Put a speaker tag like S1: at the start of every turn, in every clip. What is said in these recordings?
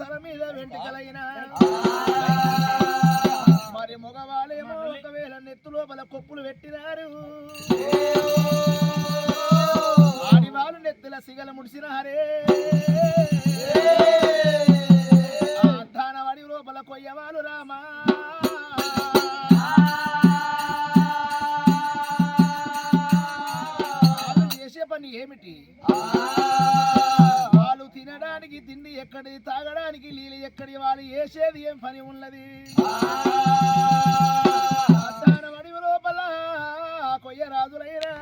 S1: తల మీద వెంట్రుకలైనా మరి మగవాళ్ళేమో ఒకవేళ నెత్తు లోపల కొప్పులు పెట్టినారు. ఆడివాళ్ళు నెత్తుల సిగల ముడిసినారే. దానవాడి లోపల కొయ్యవాళ్ళు రామా. చేసే పని ఏమిటి? తినడానికి తిండి ఎక్కడి తాగడానికి నీళ్ళు ఎక్కడి వాళ్ళు చేసేది ఏం పని ఉన్నది? లోపల కొయ్య రాజులైనా.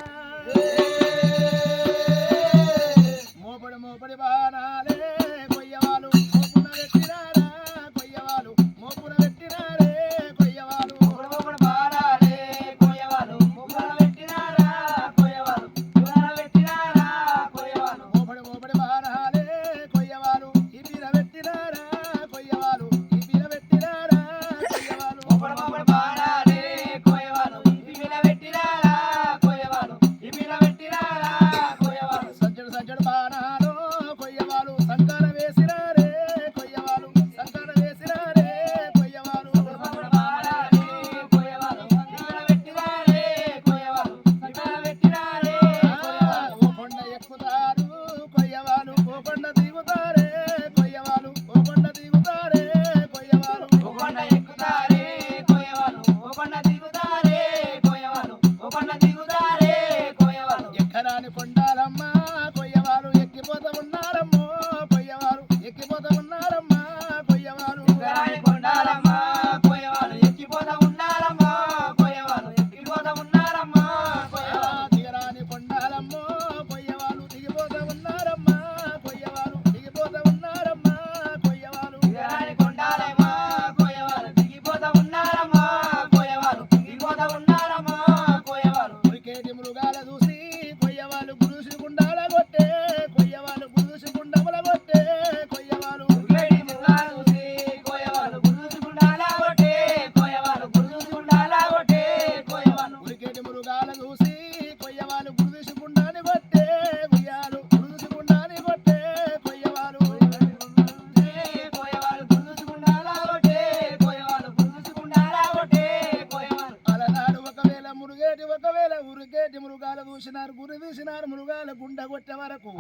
S1: ఒకవేళ ఉరికేటి మృగాలు చూసినారు గురి తీసినారు మృగాల గుండె కొట్టే వరకు.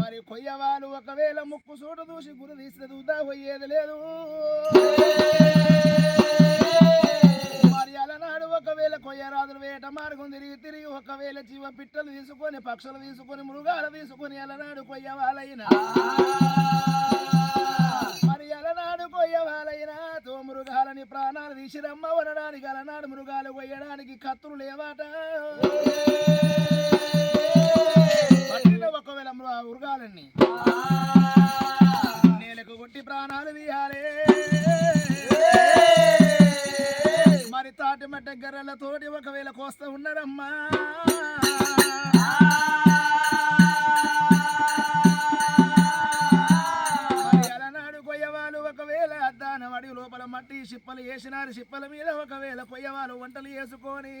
S1: మరి కొయ్యవాళ్ళు ఒకవేళ ముక్కు సూటు చూసి గురి తీసిన చూద్దా పోయేది లేదు. మరి అలనాడు ఒకవేళ కొయ్యరాజులు వేట మార్గం తిరిగి తిరిగి ఒకవేళ జీవ పిట్టలు తీసుకొని పక్షులు తీసుకొని మృగాలు తీసుకొని అలనాడు కొయ్యవాళ్ళైనా. మరి అలనాడు కొయ్యవాలైనా మృగాలని ప్రాణాలు తీసిరమ్మ వనడానికి అలనాడు మృగాలు కొయ్యడానికి కత్తులు లేవాట. ఒకవేళ మృగాలన్నీ నేలకు కొట్టి ప్రాణాలు తీయాలే. మరి తాటి మట్ట గర్రెలతోటి ఒకవేళ కోస్తా ఉన్నారమ్మా ఒకవేళ లోపల మట్టి సిప్పలు వేసినారు. సిప్పల మీద ఒకవేళ కొయ్యవాళ్ళు వంటలు వేసుకొని.